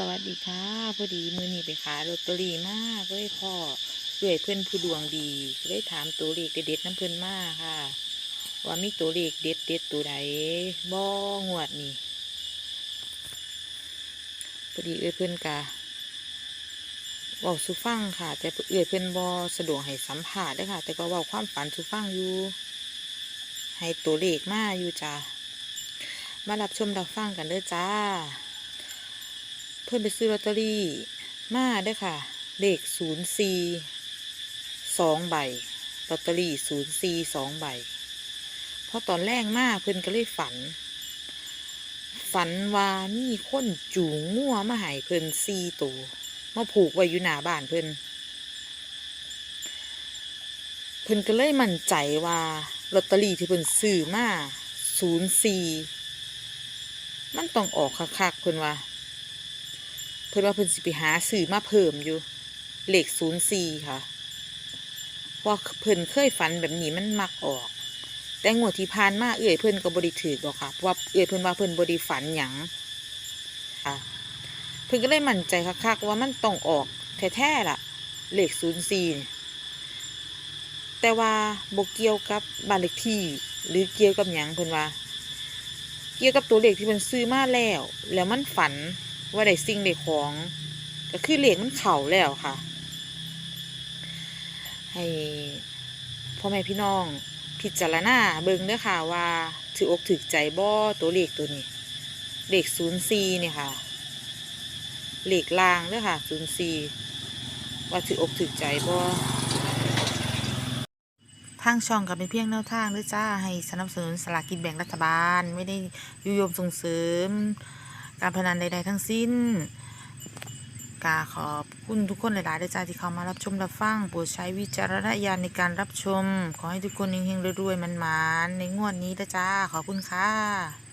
สวัสดีค่ะพอดีมือนี้ไปขายลอตเตอรี่มากเลยพ่อเพื่อยเพื่อนผู้ดวงดีเลยถามตัวเลขเด็ดๆน้ำเพื่อนมากค่ะ ว่ามีตัวเลขเด็ดเด็ดๆตัวใดบ่งวดนี่พอดีเอ้ยเพื่อนกะบอกสุฟังค่ะ แต่เอ้ยเพื่อนบอสะดวกให้สัมผัสได้ค่ะ แต่ก็เว่าความฝันสุฟังอยู่ ให้ตัวเลขมากอยู่จ้ามารับชมรับฟังกันเด้อจ้า เพื่อนไปซื้อลอตเตอรี่มาด้อค่ะ เลขศูนย์สี่สองใบลอตเตอรี่ศูนย์สี่สองใบเพราะตอนแรกมาเพื่อนก็เลยฝัน ฝันว่ามีคนจูงงัวมาหายเพื่อนสี่ตัวมาผูกไว้อยู่หน้าบ้านเพื่อนเพื่อนก็เลยมั่นใจว่าลอตเตอรี่ที่เพื่อนซื้อมาศูนย์สี่มันต้องออกคักๆเพื่อนว่า พิ่นว่าเพิ่นสิไปหาสื่อมาเพิ่มอยู่เลขศูนย์สี่ค่ะเพราเพิ่นเคยฝันแบบนี้มันมักออก แต่งวดที่ผ่านมาเอื้อยเพิ่นก็บ่ได้ถือหรอกค่ะเพราะว่าเอื้อยเพิ่นว่าเพิ่นบ่ได้ฝันหยังค่ะ เพิ่นก็เลยมั่นใจคักๆว่ามันต้องออกแท้ๆล่ะ เลขศูนย์สี่แต่ว่าบ่เกี่ยวกับบ้านเลขที่ หรือเกี่ยวกับหยังเพิ่นว่า เกี่ยวกับตัวเลขที่เพิ่นซื้อมาแล้ว แล้วมันฝัน ว่าได้สิ่งได้ของ ก็คือเหลขมันเข่าแล้วค่ะ ให้พ่อแม่พี่น้องพิจารณาเบิ่งเด้อค่ะว่าถืออกถือใจบ่ตัวเลขตัวนี้เลขศูนย์สี่เนี่ยค่ะเลขลางเด้อค่ะศูนย์สี่ว่าถืออกถือใจบ่ทางช่องก็เป็นเพียงแนวทางด้อจ้าให้สนับสนุนสลากกินแบ่งรัฐบาล ไม่ได้ยุยงส่งเสริม การพนันใด ๆ ทั้งสิ้นกาขอบคุณทุกคนหลายๆด้วยจ้าที่เข้ามารับชมรับฟังโปรดใช้วิจารณญาณในการรับชม ขอให้ทุกคนเฮงๆรวยๆมันๆในงวดนี้นะจ้าขอบคุณค่ะ